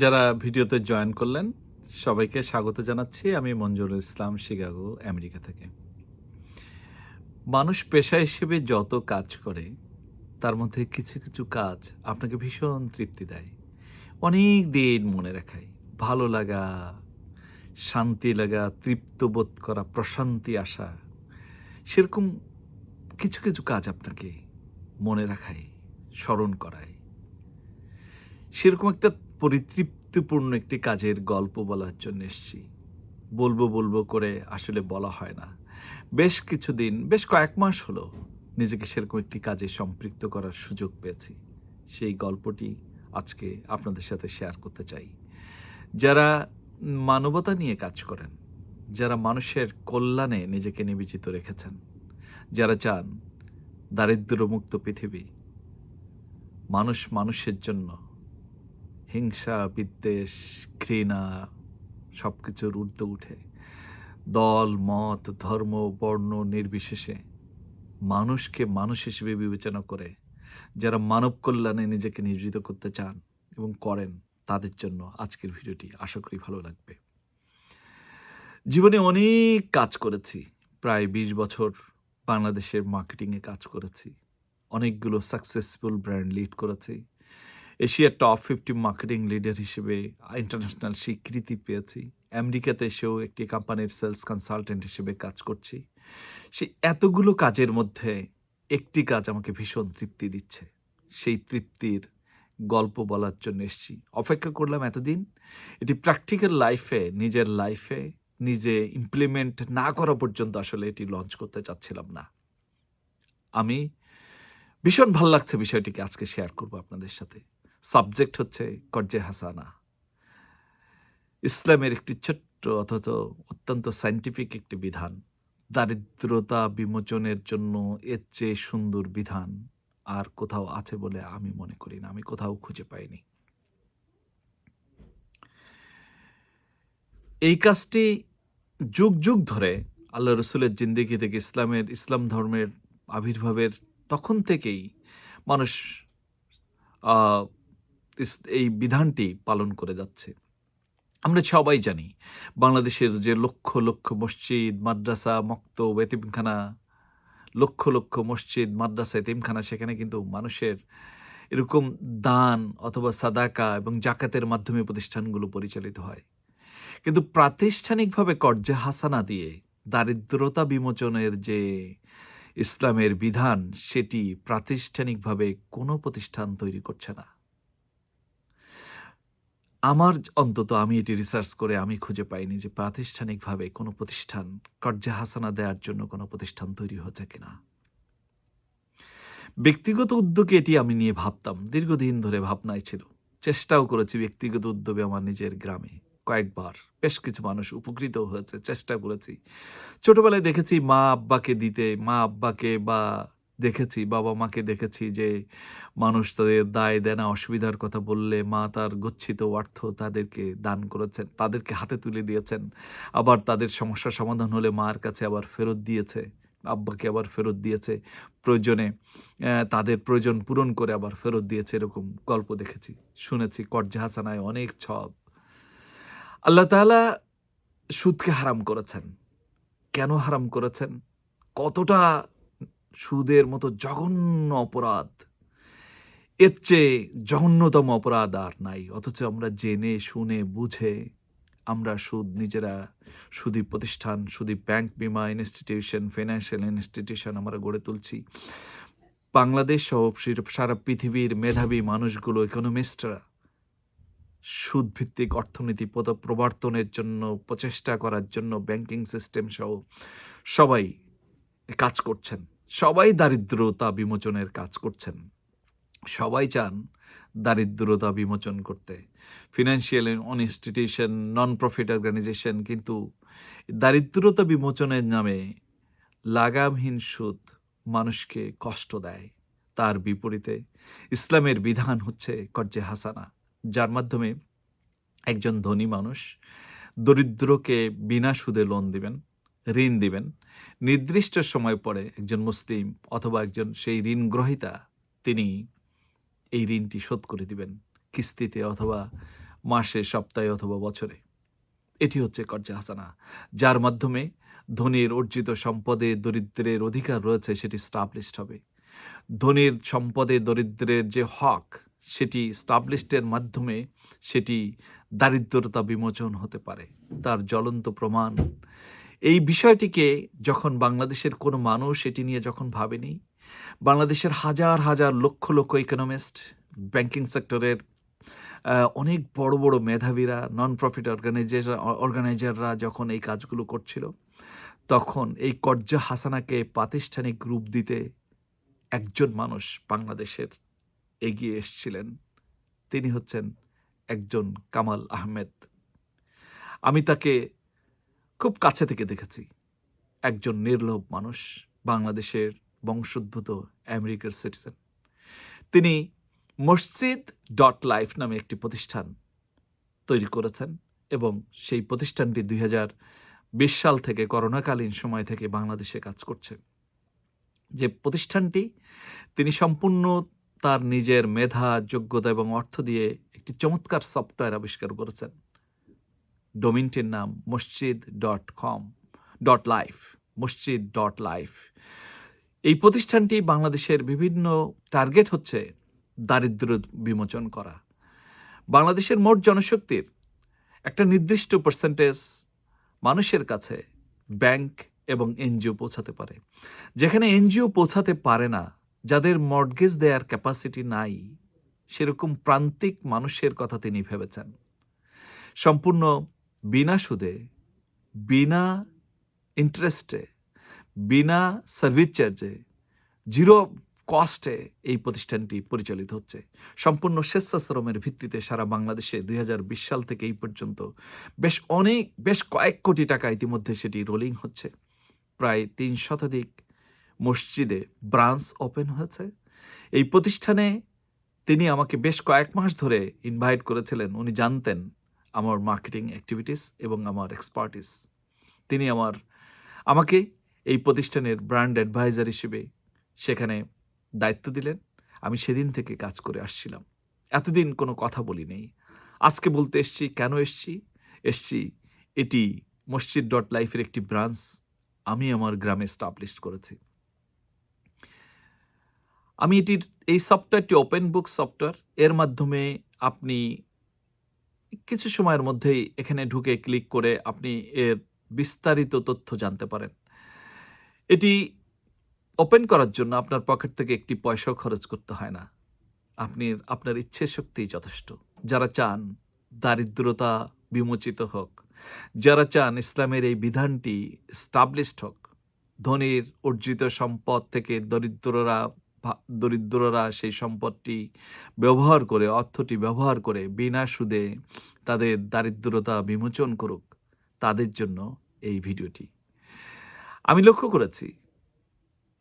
যারা ভিডিওতে জয়েন করলেন, সবাইকে স্বাগত জানাচ্ছি আমি মঞ্জুরুল ইসলাম, শিকাগো, আমেরিকা থেকে। মানুষ পেশা হিসেবে যত কাজ করে, তার মধ্যে কিছু কিছু কাজ আপনাকে ভীষণ তৃপ্তি দেয়। অনেক দিন মনে রাখায়, ভালো লাগা, শান্তি লাগা, তৃপ্ত বোধ করা, প্রশান্তি আসা, সেরকম কিছু কিছু কাজ আপনাকে মনে রাখায়, স্মরণ করায়। সেরকম একটা পরিতৃপ্তিপূর্ণ একটি কাজের গল্প বলার জন্য এসেছি। বলব বলব করে আসলে বলা হয় না। বেশ কিছুদিন, বেশ কয়েক মাস হলো নিজেকে সেরকম একটি কাজে সম্পৃক্ত করার সুযোগ পেয়েছি। সেই গল্পটি আজকে আপনাদের সাথে শেয়ার করতে চাই। যারা মানবতা নিয়ে কাজ করেন, যারা মানুষের কল্যাণে নিজেকে নিবেচিত রেখেছেন, যারা চান দারিদ্র্যমুক্ত পৃথিবী, মানুষ মানুষের জন্য হিংসা, বিদ্বেষ, ঘৃণা সব কিছুর উঠে। দল, মত, ধর্ম, বর্ণ নির্বিশেষে মানুষকে মানুষ হিসেবে বিবেচনা করে যারা মানব কল্যাণে নিজেকে নিয়োজিত করতে চান এবং করেন, তাদের জন্য আজকের ভিডিওটি আশা করি ভালো লাগবে। জীবনে অনেক কাজ করেছি। প্রায় বিশ বছর বাংলাদেশের মার্কেটিংয়ে কাজ করেছি। অনেকগুলো সাকসেসফুল ব্র্যান্ড লিড করেছি। এশিয়ার টপ ফিফটি মার্কেটিং লিডার হিসেবে ইন্টারন্যাশনাল স্বীকৃতি পেয়েছি। আমেরিকাতে এসেও একটি কোম্পানির সেলস কনসালটেন্ট হিসেবে কাজ করছি। সেই এতগুলো কাজের মধ্যে একটি কাজ আমাকে ভীষণ তৃপ্তি দিচ্ছে। সেই তৃপ্তির গল্প বলার জন্য এসেছি। অপেক্ষা করলাম এতদিন, এটি প্র্যাকটিক্যাল লাইফে নিজের লাইফে নিজে ইমপ্লিমেন্ট না করা পর্যন্ত আসলে এটি লঞ্চ করতে চাচ্ছিলাম না। আমি ভীষণ ভালো লাগছে বিষয়টিকে আজকে শেয়ার করব আপনাদের সাথে। সাবজেক্ট হচ্ছে কর্জে হাসানা। ইসলামের একটি ছোট্ট অথচ অত্যন্ত সাইন্টিফিক একটি বিধান। দারিদ্রতা বিমোচনের জন্য এর চেয়ে সুন্দর বিধান আর কোথাও আছে বলে আমি মনে করি না, আমি কোথাও খুঁজে পাইনি। এই কাজটি যুগ যুগ ধরে আল্লাহ রসুলের জিন্দিগি থেকে ইসলামের, ইসলাম ধর্মের আবির্ভাবের তখন থেকেই মানুষ এই বিধানটি পালন করে যাচ্ছে। আমরা সবাই জানি, বাংলাদেশের যে লক্ষ লক্ষ মসজিদ, মাদ্রাসা মক্ত এতিমখানা, লক্ষ লক্ষ মসজিদ, মাদ্রাসা, এতিমখানা, সেখানে কিন্তু মানুষের এরকম দান অথবা সাদাকা এবং জাকাতের মাধ্যমে প্রতিষ্ঠানগুলো পরিচালিত হয়। কিন্তু প্রাতিষ্ঠানিকভাবে কর্জে হাসানা দিয়ে দারিদ্রতা বিমোচনের যে ইসলামের বিধান, সেটি প্রাতিষ্ঠানিকভাবে কোনো প্রতিষ্ঠান তৈরি করছে না। আমার অন্তত আমি এটি রিসার্চ করে আমি খুঁজে পাইনি যে প্রাতিষ্ঠানিকভাবে কোনো প্রতিষ্ঠান কর্জে হাসানা দেওয়ার জন্য কোনো প্রতিষ্ঠান তৈরি হচ্ছে কিনা। ব্যক্তিগত উদ্যোগে এটি আমি নিয়ে ভাবতাম, দীর্ঘদিন ধরে ভাবনাই ছিল। চেষ্টাও করেছি ব্যক্তিগত উদ্যোগে আমার নিজের গ্রামে কয়েকবার, বেশ কিছু মানুষ উপকৃত হয়েছে, চেষ্টা করেছি। ছোটবেলায় দেখেছি মা আব্বাকে দিতে মা আব্বাকে বা দেখেছি, বাবা মাকে দেখেছি যে মানুষ তাদের দায় দেনা অসুবিধার কথা বললে মা তার গচ্ছিত অর্থ তাদেরকে দান করেছেন, তাদেরকে হাতে তুলে দিয়েছেন। আবার তাদের সমস্যার সমাধান হলে মার কাছে আবার ফেরত দিয়েছে, আব্বাকে আবার ফেরত দিয়েছে। প্রয়োজনে তাদের প্রয়োজন পূরণ করে আবার ফেরত দিয়েছে এরকম গল্প দেখেছি, শুনেছি কর্জা হাসানায় অনেক ছব। আল্লাহ তাআলা সুদকে হারাম করেছেন। কেন হারাম করেছেন? কতটা সুদের মতো জঘন্য অপরাধ। এর চেয়ে জঘন্যতম অপরাধ আর নাই, অথচ আমরা জেনে, শুনে, বুঝে আমরা সুদ নিজেরা, সুদী প্রতিষ্ঠান, সুদী ব্যাংক বিমা ইনস্টিটিউশন, ফিনান্সিয়াল ইনস্টিটিউশন আমরা গড়ে তুলছি। বাংলাদেশ সহ সারা পৃথিবীর মেধাবী মানুষগুলো ইকোনমিস্টরা সুদভিত্তিক অর্থনীতি প্রবর্তনের জন্য, প্রচেষ্টা করার জন্য ব্যাংকিং সিস্টেম সহ সবাই কাজ করছেন। সবাই দারিদ্রতা বিমোচনের কাজ করছেন। সবাই চান দারিদ্রতা বিমোচন করতে। Financial institution non profit organization কিন্তু দারিদ্রতা বিমোচনের নামে লাগামহীন সুদ মানুষকে কষ্ট দেয়। তার বিপরীতে ইসলামের বিধান হচ্ছে কর্জে হাসানা। যার মাধ্যমে একজন ধনী মানুষ দরিদ্রকে বিনা সুদে লোন দিবেন। ঋণ দিবেন। নির্দিষ্ট সময় পরে একজন মুসলিম অথবা একজন সেই ঋণ গ্রহীতা, তিনি এই ঋণটি শোধ করে দিবেন কিস্তিতে অথবা মাসে, সপ্তাহে অথবা বছরে। এটি হচ্ছে কর্জা হাসানা, যার মাধ্যমে ধনীর অর্জিত সম্পদে দরিদ্রের অধিকার রয়েছে, সেটি স্টাবলিশড হবে। ধনীর সম্পদে দরিদ্রের যে হক, সেটি স্টাবলিশডের মাধ্যমে সেটি দারিদ্রতা বিমোচন হতে পারে। তার জ্বলন্ত প্রমাণ এই বিষয়টিকে যখন বাংলাদেশের কোনো মানুষ এটি নিয়ে যখন ভাবেনি, বাংলাদেশের হাজার হাজার লক্ষ লক্ষ ইকোনমিস্ট ব্যাংকিং সেক্টরের অনেক বড় বড় মেধাবীরা নন প্রফিট অর্গানাইজেশন অর্গানাইজাররা যখন এই কাজগুলো করছিল, তখন এই কর্জা হাসানাকে প্রাতিষ্ঠানিক রূপ দিতে একজন মানুষ বাংলাদেশের এগিয়ে এসেছিলেন। তিনি হচ্ছেন একজন কামাল আহমেদ। আমি তাকে খুব কাছে থেকে দেখেছি। একজন নির্লোভ মানুষ, বাংলাদেশের বংশোদ্ভূত আমেরিকার সিটিজেন। তিনি মসজিদ ডট লাইফ নামে একটি প্রতিষ্ঠান তৈরি করেছেন এবং সেই প্রতিষ্ঠানটি দুই হাজার বিশ সাল থেকে করোনাকালীন সময় থেকে বাংলাদেশে কাজ করছে। যে প্রতিষ্ঠানটি, তিনি সম্পূর্ণ তার নিজের মেধা, যোগ্যতা এবং অর্থ দিয়ে একটি চমৎকার সফটওয়্যার আবিষ্কার করেছেন। ডোমিনটির নাম Masjid dot com dot life Masjid dot life এই প্রতিষ্ঠানটি বাংলাদেশের বিভিন্ন টার্গেট হচ্ছে দারিদ্র বিমোচন করা। বাংলাদেশের মোট জনশক্তির একটা নির্দিষ্ট পার্সেন্টেজ মানুষের কাছে ব্যাংক এবং এনজিও পৌঁছাতে পারে। যেখানে এনজিও পৌঁছাতে পারে না, যাদের মর্টগেজ দেওয়ার ক্যাপাসিটি নাই, সেরকম প্রান্তিক মানুষের কথা তিনি ভেবেছেন। সম্পূর্ণ বিনা সুদে, বিনা ইন্টারেস্টে বিনা সার্ভিস চার্জে জিরো কস্টে এই প্রতিষ্ঠানটি পরিচালিত হচ্ছে। সম্পূর্ণ স্বেচ্ছাশ্রমের ভিত্তিতে সারা বাংলাদেশে দুই হাজার বিশ সাল থেকে এই পর্যন্ত বেশ অনেক, বেশ কয়েক কোটি টাকা ইতিমধ্যে সেটি রোলিং হচ্ছে। প্রায় তিন শতাধিক মসজিদে ব্রাঞ্চ ওপেন হয়েছে। এই প্রতিষ্ঠানে তিনি আমাকে বেশ কয়েক মাস ধরে ইনভাইট করেছিলেন। উনি জানতেন আমার মার্কেটিং অ্যাক্টিভিটিস এবং আমার এক্সপার্টিস তিনি আমার, আমাকে এই প্রতিষ্ঠানের ব্র্যান্ড অ্যাডভাইজার হিসেবে সেখানে দায়িত্ব দিলেন। আমি সেদিন থেকে কাজ করে আসছিলাম। এতদিন কোনো কথা বলি নেই। আজকে বলতে এসছি, কেন এসছি? এসছি, এটি মসজিদ ডট লাইফের একটি ব্রাঞ্চ আমি আমার গ্রামে স্টাবলিশ করেছি। আমি এটির, এই সফটওয়্যারটি ওপেন বুক সফটওয়্যার এর মাধ্যমে আপনি কিছু সময়ের মধ্যেই এখানে ঢুকে ক্লিক করে আপনি এর বিস্তারিত তথ্য জানতে পারেন। এটি ওপেন করার জন্য আপনার পকেট থেকে একটি পয়সাও খরচ করতে হয় না। আপনি, আপনার ইচ্ছে শক্তিই যথেষ্ট। যারা চান দারিদ্রতা বিমোচিত হোক, যারা চান ইসলামের এই বিধানটি স্টাবলিশড হোক, ধনীর অর্জিত সম্পদ থেকে দরিদ্ররা দরিদ্ররা সেই সম্পদটি ব্যবহার করে, অর্থটি ব্যবহার করে বিনা সুদে তাদের দারিদ্রতা বিমোচন করুক, তাদের জন্য এই ভিডিওটি। আমি লক্ষ্য করেছি,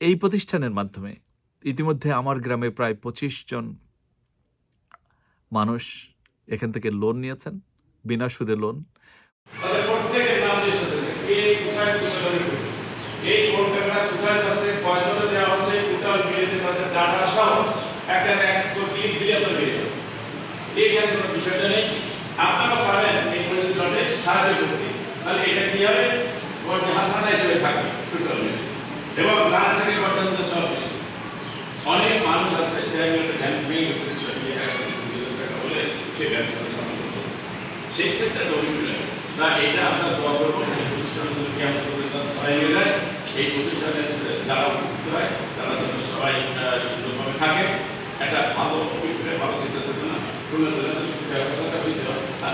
এই প্রতিষ্ঠানের মাধ্যমে ইতিমধ্যে আমার গ্রামে প্রায় পঁচিশ জন মানুষ এখান থেকে লোন নিয়েছেন, বিনা সুদে লোন এই কোথায় যাচ্ছে কয়জনে দেওয়া হচ্ছে টোটাল মিলিয়ে তাদের ডাটা সহ এখানে এক ক্লিক দিলে তো হয়ে যাচ্ছে এইখানে কোনো বিষয়টা নেই আপনারা পারেন এই প্রজেক্টে সাহায্য করতে। তাহলে এটা কি হবে হাসানা হিসেবে থাকবে টোটাল এবং গান থেকে গর্জে হাসানা অনেক মানুষ আছে বলে সে ব্যবসা সমাধান করতে সেই ক্ষেত্রে না এটা আমরা দোয়া করব এই প্রতিষ্ঠানে যদি ক্যাম্প করে তারা সবাই মিলে যায়, এই প্রতিষ্ঠানের যারা উপকৃত হয় তারা যেন সবাই সুন্দরভাবে থাকে। একটা ভালো ভালো চিন্তা চেতনা ব্যবস্থাটা হয়েছিল আর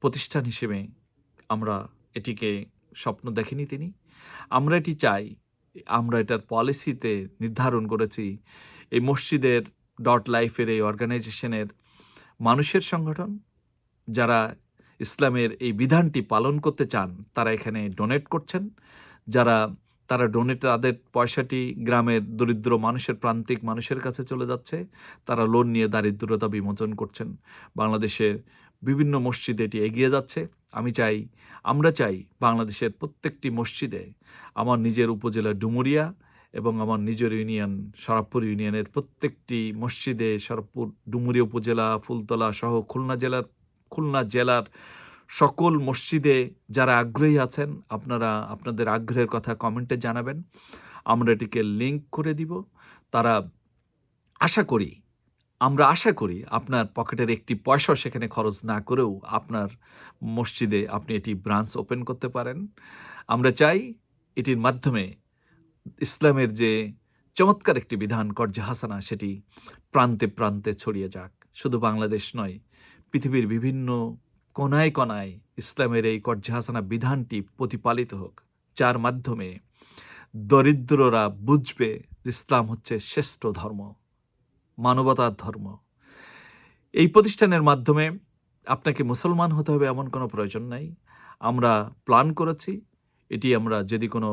প্রতিষ্ঠান হিসেবে আমরা এটিকে স্বপ্ন দেখেনি তিনি। আমরা এটি চাই, আমরা এটার পলিসিতে নির্ধারণ করেছি, এই মসজিদের ডট লাইফের, এই অর্গানাইজেশনের মানুষের সংগঠন, যারা ইসলামের এই বিধানটি পালন করতে চান, তারা এখানে ডোনেট করছেন। যারা তারা ডোনেট তাদের পয়সাটি গ্রামের দরিদ্র মানুষের, প্রান্তিক মানুষের কাছে চলে যাচ্ছে। তারা লোন নিয়ে দারিদ্রতা বিমোচন করছেন। বাংলাদেশের বিভিন্ন মসজিদে এটি এগিয়ে যাচ্ছে। আমি চাই, আমরা চাই বাংলাদেশের প্রত্যেকটি মসজিদে আমার নিজের উপজেলা ডুমুরিয়া এবং আমার নিজের ইউনিয়ন শরৎপুর ইউনিয়নের প্রত্যেকটি মসজিদে শরৎপুর ডুমুরিয়া উপজেলা, ফুলতলা সহ খুলনা জেলার খুলনা জেলার সকল মসজিদে যারা আগ্রহী আছেন, আপনারা আপনাদের আগ্রহের কথা কমেন্টে জানাবেন। আমরা এটিকে লিঙ্ক করে দিব। তারা আশা করি, আমরা আশা করি আপনার পকেটের একটি পয়সাও সেখানে খরচ না করেও আপনার মসজিদে আপনি এটি ব্রাঞ্চ ওপেন করতে পারেন। আমরা চাই এটির মাধ্যমে ইসলামের যে চমৎকার একটি বিধান, কর্জে হাসানা, সেটি প্রান্তে প্রান্তে ছড়িয়ে যাক। শুধু বাংলাদেশ নয়, পৃথিবীর বিভিন্ন কোনায় কোনায় ইসলামের এই কর্জে হাসানা বিধানটি প্রতিপালিত হোক, যার মাধ্যমে দরিদ্ররা বুঝবে ইসলাম হচ্ছে শ্রেষ্ঠ ধর্ম, মানবতার ধর্ম। এই প্রতিষ্ঠানের মাধ্যমে আপনাকে মুসলমান হতে হবে এমন কোনো প্রয়োজন নাই। আমরা প্ল্যান করেছি, এটি আমরা যদি কোনো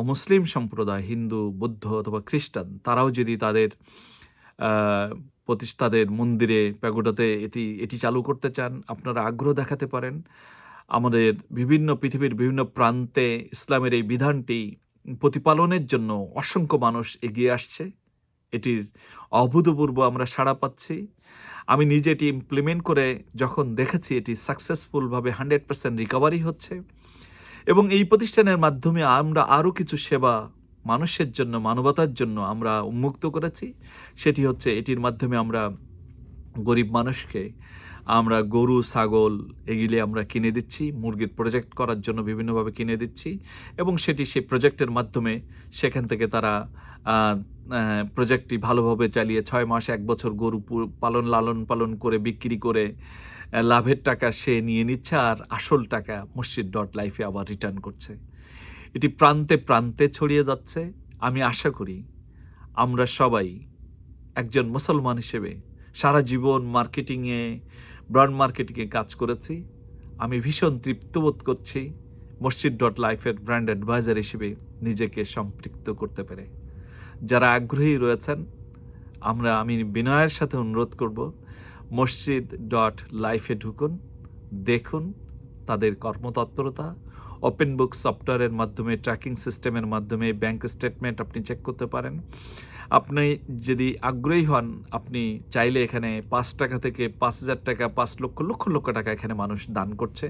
অমুসলিম সম্প্রদায়, হিন্দু, বৌদ্ধ অথবা খ্রিস্টান, তারাও যদি তাদের আহ, প্রতিষ্ঠা তাদের মন্দিরে প্যাগোডাতে এটি এটি চালু করতে চান আপনারা আগ্রহ দেখাতে পারেন। আমাদের বিভিন্ন পৃথিবীর বিভিন্ন প্রান্তে ইসলামের এই বিধানটি প্রতিপালনের জন্য অসংখ্য মানুষ এগিয়ে আসছে। এটির অভূতপূর্ব আমরা সাড়া পাচ্ছি। আমি নিজে এটি ইমপ্লিমেন্ট করে যখন দেখেছি এটি সাকসেসফুলভাবে হান্ড্রেড পার্সেন্ট রিকভারি হচ্ছে। এবং এই প্রতিষ্ঠানের মাধ্যমে আমরা আরও কিছু সেবা মানুষের জন্য, মানবতার জন্য আমরা উন্মুক্ত করেছি। সেটি হচ্ছে এটির মাধ্যমে আমরা গরিব মানুষকে, আমরা গরু, ছাগল এগুলি আমরা কিনে দিচ্ছি মুরগির প্রজেক্ট করার জন্য বিভিন্নভাবে কিনে দিচ্ছি এবং সেটি সেই প্রজেক্টের মাধ্যমে সেখান থেকে তারা প্রজেক্টটি ভালোভাবে চালিয়ে ছয় মাস, এক বছর গরু পালন, লালন পালন করে, বিক্রি করে লাভের টাকা সে নিয়ে নিচ্ছে আর আসল টাকা মসজিদ ডট লাইফে আবার রিটার্ন করছে। এটি প্রান্তে প্রান্তে ছড়িয়ে যাচ্ছে। আমি আশা করি আমরা সবাই একজন মুসলমান হিসেবে সারা জীবন মার্কেটিংয়ে, ব্র্যান্ড মার্কেটিংয়ে কাজ করেছি। আমি ভীষণ তৃপ্তবোধ করছি মসজিদ ডট লাইফের ব্র্যান্ড অ্যাডভাইজার হিসেবে নিজেকে সম্পৃক্ত করতে পেরে। যারা আগ্রহী রয়েছেন, আমরা আমি বিনয়ের সাথে অনুরোধ করব, মসজিদ ডট লাইফে ঢুকুন, দেখুন তাদের কর্মতৎপরতা ওপেন বুক সফটওয়্যারের মাধ্যমে ট্র্যাকিং সিস্টেমের মাধ্যমে ব্যাংক স্টেটমেন্ট আপনি চেক করতে পারেন। আপনি যদি আগ্রহী হন, আপনি চাইলে এখানে পাঁচ টাকা থেকে পাঁচ হাজার টাকা, পাঁচ লক্ষ লক্ষ লক্ষ টাকা এখানে মানুষ দান করছে।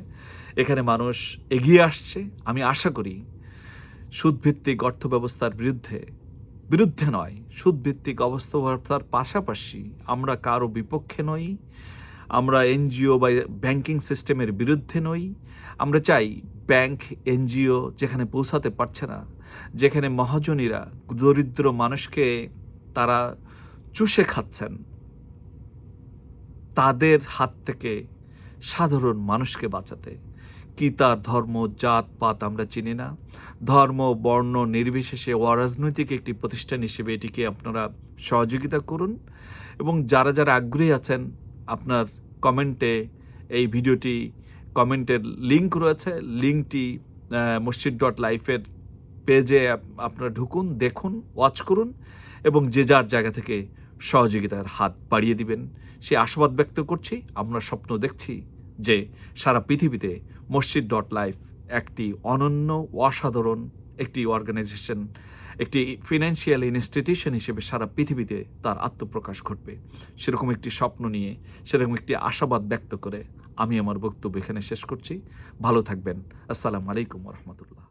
এখানে মানুষ এগিয়ে আসছে, আমি আশা করি। সুদভিত্তিক অর্থ ব্যবস্থার বিরুদ্ধে বিরুদ্ধে নয়, সুদভিত্তিক অবস্থা ব্যবস্থার পাশাপাশি আমরা কারও বিপক্ষে নই, আমরা এনজিও বা ব্যাংকিং সিস্টেমের বিরুদ্ধে নই। আমরা চাই ব্যাংক, এনজিও যেখানে পৌঁছাতে পারছে না, যেখানে মহাজনীরা দরিদ্র মানুষকে তারা চুষে খাচ্ছেন, তাদের হাত থেকে সাধারণ মানুষকে বাঁচাতে। কি তার ধর্ম, জাত, পাত আমরা চিনি না। ধর্ম, বর্ণ নির্বিশেষে অরাজনৈতিক একটি প্রতিষ্ঠান হিসেবে এটিকে আপনারা সহযোগিতা করুন এবং যারা যারা আগ্রহী আছেন, আপনার কমেন্টে এই ভিডিওটি কমেন্টের লিঙ্ক রয়েছে লিঙ্কটি মসজিদ ডট লাইফের পেজে আপনারা ঢুকুন, দেখুন, ওয়াচ করুন এবং যে যার জায়গা থেকে সহযোগিতার হাত বাড়িয়ে দিবেন। সে আশাবাদ ব্যক্ত করছি, আমরা স্বপ্ন দেখছি যে সারা পৃথিবীতে মসজিদ ডট লাইফ একটি অনন্য, অসাধারণ একটি অর্গানাইজেশন একটি ফিনান্সিয়াল ইনস্টিটিউশন হিসেবে সারা পৃথিবীতে তার আত্মপ্রকাশ ঘটবে। সেরকম একটি স্বপ্ন নিয়ে, সেরকম একটি আশাবাদ ব্যক্ত করে আমি আমার বক্তব্য এখানে শেষ করছি। ভালো থাকবেন। আসসালামু আলাইকুম রহমতুল্লাহ।